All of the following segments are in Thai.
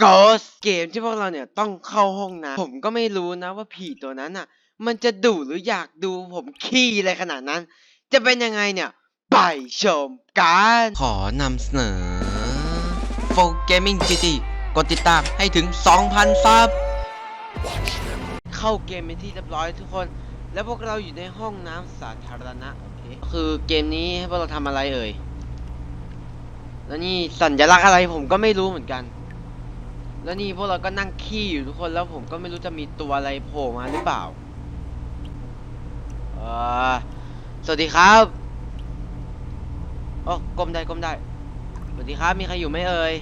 Ghost เกมที่พวกเราเนี่ยต้องเข้าห้องน้ำผมก็ไม่รู้นะว่าผีตัวนั้นอะ มันจะดุหรืออยากดูผมขี้อะไรขนาดนั้น จะเป็นยังไงเนี่ย ไปชมกัน ขอนำเสนอ Full Gaming GT กดติดตามให้ถึง 2,000 ซับ เข้าเกมเป็นที่เรียบร้อยทุกคน แล้วพวกเราอยู่ในห้องน้ำสาธารณะโอเคคือเกมนี้ให้พวกเราทำอะไรเอ่ย แล้วนี่สัญลักษณ์อะไรผมก็ไม่รู้เหมือนกัน แล้วนี่พวกเราก็นั่งขี้อยู่ทุกคนแล้วผมก็ไม่รู้จะมีตัวอะไรโผล่มาหรือเปล่าเออสวัสดีครับโอ้ก้มได้ก้มได้ สวัสดีครับ มีใครอยู่ไหมเอ่ย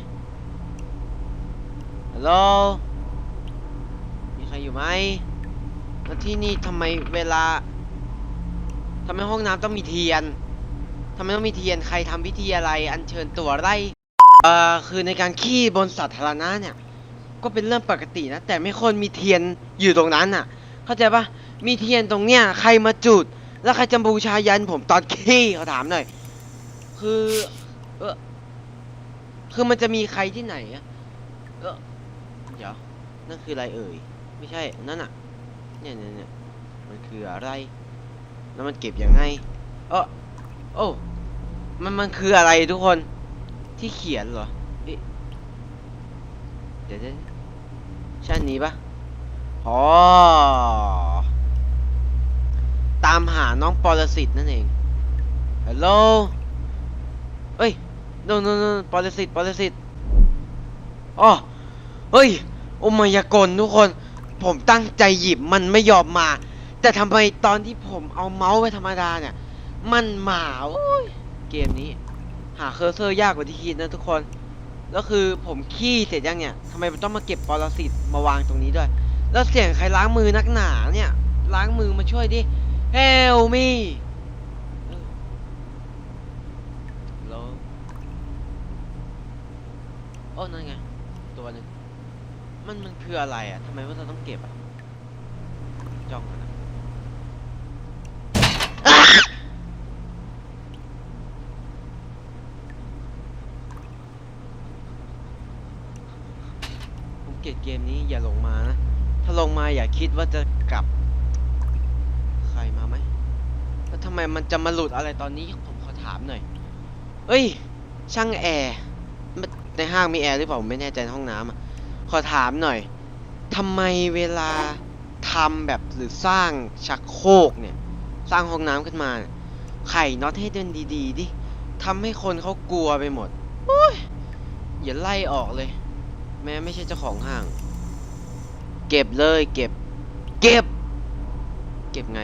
ฮัลโหล มีใครอยู่ไหมแล้วที่นี่ทำไมเวลาทำไมห้องน้ำต้องมีเทียนทำไมต้องมีเทียน ใครทำพิธีอะไร อัญเชิญตัวไร เอ่อ คือในการขี้บนสาธารณะเนี่ย ก็เป็นเรื่องปกตินะ แต่ไม่ควรมีเทียนอยู่ตรงนั้นน่ะ เข้าใจปะมีเทียนตรงเนี้ยใครมาจุด แล้วใครจะบูชายันผมตอนขี้เขาถามหน่อย คือเออคือมันจะมีใครที่ไหนอะเออเดี๋ยวนั่นคืออะไรเอ่ย ไม่ใช่ นั่นอะเนี่ยเนี่ยเนี่ยมันคืออะไร แล้วมันเก็บยังไงเออโอ้ มันมันคืออะไรทุกคน ที่เขียนเหรอเดี๋ยวเดี๋ยว ช่อันนี้ปะอ๋อ ตามหาน้องปรสิตนั่นเอง ฮัลโหลเอ้ยโนโนโนปรสิตปรสิตอ๋อ เฮ้ยโอมายากลทุกคน ผมตั้งใจหยิบมันไม่ยอมมา แต่ทำไมตอนที่ผมเอาเมาส์ไปธรรมดาเนี่ย มันมาโอ้ยเกมนี้ หาเคอร์เซอร์ยากกว่าที่คิดนะทุกคน แล้วคือผมขี้เสร็จยังเนี่ยทำไมมันต้องมาเก็บปรสิตมาวางตรงนี้ด้วย แล้วเสียงใครล้างมือนักหนาเนี่ย ล้างมือมาช่วยดิ Help me แล้วโอ้นั่นไง ตัวนึง มันมันคืออะไรอะทำไมว่าเราต้องเก็บอะจ้องมันะผม เกลียดเกมนี้อย่าลงมานะ ถ้าลงมาอย่าคิดว่าจะกลับ ใครมาไหมแล้วทำไมมันจะมาหลุดอะไรตอนนี้ผมขอถามหน่อยเอ้ย ช่างแอร์ในห้างมีแอร์หรือเปล่าผมไม่แน่ใจห้องน้ำอะขอถามหน่อยทำไมเวลาทำแบบหรือสร้างชักโครกเนี่ย สร้างห้องน้ำขึ้นมาเนี่น็อตให้เดินดีๆดิทำให้คนเขากลัวไปหมดอ้ยอย่าไล่ออกเลย แม้ไม่ใช่เจ้าของห้าง เก็บเลยเก็บ เก็บ เก็บไง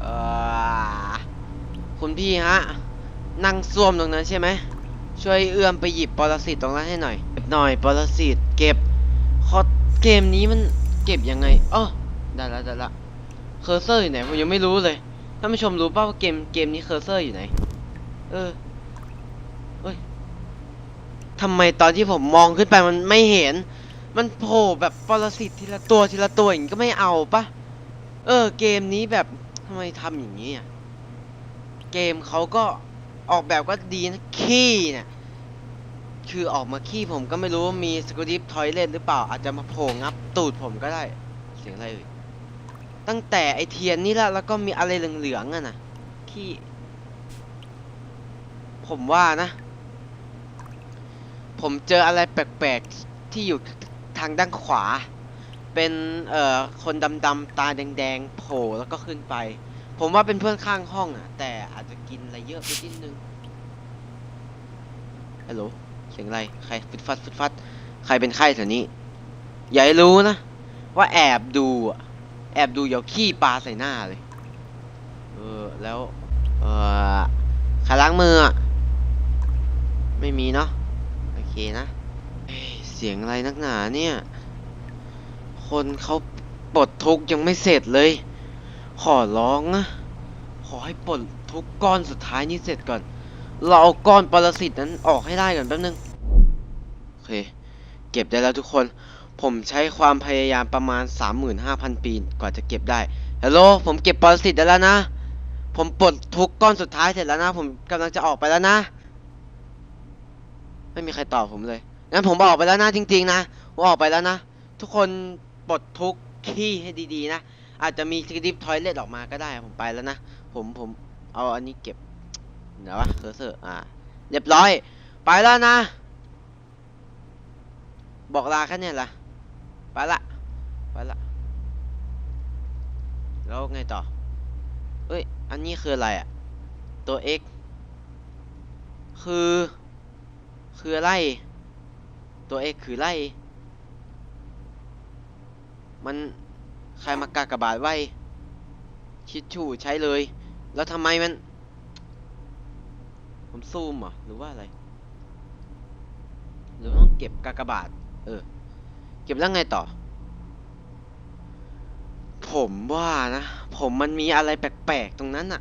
เอ่อคุณพี่ฮะ นั่งซ่วมตรงนั้นใช่ไหม ช่วยเอื้อมไปหยิบปรสิตตรงนั้นให้หน่อย เก็บหน่อยปรสิตเก็บคอเกมนี้มันเก็บยังไงอ๋อได้แล้วได้ละเคอร์เซอร์อยู่ไหนผมยังไม่รู้เลยท่านผู้ชมรู้ป่าวว่าเกมเกมนี้เคอร์เซอร์อยู่ไหน เออ ทำไมตอนที่ผมมองขึ้นไปมันไม่เห็น มันโผล่แบบปรสิตทีละตัวทีละตัวอย่างนี้ก็ไม่เอาปะเออ เกมนี้แบบทำไมทำอย่างนี้อะเกมเขาก็ออกแบบก็ดีนะขี้เนี่ยคือออกมาขี้ผมก็ไม่รู้ว่ามีสกูดิฟทอยเลทหรือเปล่า อาจจะมาโผล่งับตูดผมก็ได้ เสียงอะไรเอ่ยตั้งแต่ไอเทียนนี่ละแล้วก็มีอะไรเหลืองๆอะนะขี้ผมว่านะ ผมเจออะไรแปลกๆ ที่อยู่ทางด้านขวา เป็นเอ่อคนดำๆตาแดงๆโผล่แล้วก็ขึ้นไป ผมว่าเป็นเพื่อนข้างห้องอะ แต่อาจจะกินอะไรเยอะไปนิดนึงฮัลโหลเสียงอะไรใครฟึดฟัดฟึดฟัดใครเป็นไข้แถวนี้อย่าให้รู้นะ ว่าแอบดูอะแอบดูเดี๋ยวขี้ปลาใส่หน้าเลย เออ แล้ว เออใครล้างมืออะไม่มีเนาะ เคนะเอ้ยเสียงอะไรนักหนาเนี่ย คนเขาปลดทุกข์ยังไม่เสร็จเลย ขอร้องนะขอให้ปลดทุกก้อนสุดท้ายนี้เสร็จก่อน เราเอาก้อนปรสิตนั้นออกให้ได้ก่อนแป๊บนึง โอเค เก็บได้แล้วทุกคน ผมใช้ความพยายามประมาณ 35,000 ปีกว่าจะเก็บได้ ฮัลโหล ผมเก็บปรสิตได้แล้วนะ ผมปลดทุกก้อนสุดท้ายเสร็จแล้วนะ ผมกำลังจะออกไปแล้วนะ ไม่มีใครตอบผมเลย งั้นผมออกไปแล้วนะจริง ๆ นะผมออกไปแล้วนะ ทุกคนปลดทุกขี้ให้ดีๆนะ อาจจะมีสกิปทอยเลตออกมาก็ได้ ผมไปแล้วนะ ผมผมเอาอันนี้เก็บเดี๋ยววะเคอร์เซอร์อ่า เรียบร้อย ไปแล้วนะ บอกลาแค่เนี้ยละไปละ ไปละ แล้วไงต่อ เอ้ย อันนี้คืออะไรอะตัว x คือ คืออะไร ตัว x คืออะไร มันใครมากากบาทไว้ ชิดชูใช้เลย แล้วทำไมมัน ผมซูมเหรอ หรือว่าอะไร หรือต้องเก็บกากบาท เออ เก็บแล้วไงต่อ ผมว่านะ ผมมันมีอะไรแปลกๆ ตรงนั้นน่ะ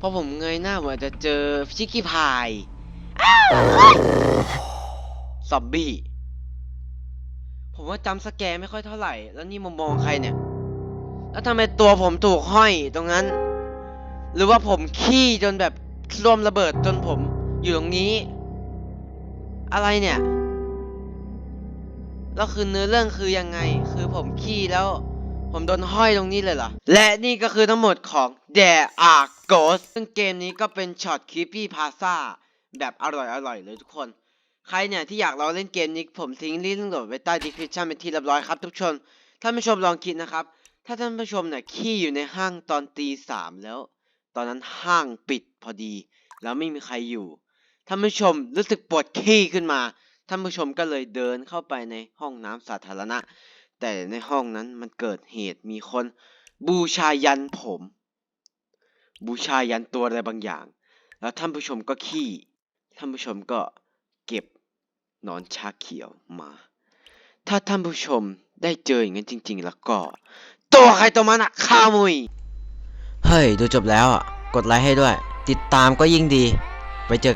พอผมเงยหน้าผมอาจจะเจอชิคกี้พาย ซอมบี้ ผมว่าจำสแกร์ไม่ค่อยเท่าไหร่ แล้วนี่มุมมองใครเนี่ย แล้วทำไมตัวผมถูกห้อยตรงนั้น หรือว่าผมขี้จนแบบรวมระเบิดจนผมอยู่ตรงนี้ อะไรเนี่ย แล้วคือเนื้อเรื่องคือยังไง คือผมขี้แล้วผมโดนห้อยตรงนี้เลยเหรอ และนี่ก็คือทั้งหมดของ There Are Ghosts ซึ่งเกมนี้ก็เป็นช็อต Creepy Plaza แบบอร่อยๆเลยทุกคน ใครเนี่ยที่อยากลองเล่นเกมนี้ผมทิ้งลิงก์โหลดไว้ใต้ description เป็นที่เรียบร้อยครับทุกคนท่านผู้ชมลองคิดนะครับ ถ้าท่านผู้ชมเนี่ยขี้อยู่ในห้างตอนตีสามแล้ว ตอนนั้นห้างปิดพอดี แล้วไม่มีใครอยู่ท่านผู้ชมรู้สึกปวดขี้ขึ้นมาท่านผู้ชมก็เลยเดินเข้าไปในห้องน้ำสาธารณะ แต่ในห้องนั้นมันเกิดเหตุมีคน บูชายันผม บูชายันตัวอะไรบางอย่าง แล้วท่านผู้ชมก็ขี้ ท่านผู้ชมก็เก็บหนอนชาเขียวมา ถ้าท่านผู้ชมได้เจออย่างนั้นจริง ๆ แล้วก็ ตัวใครตัวมันอะข้ามุย เฮ้ย ดูจบแล้วอะ กดไลค์ให้ด้วย ติดตามก็ยิ่งดี ไปเจอ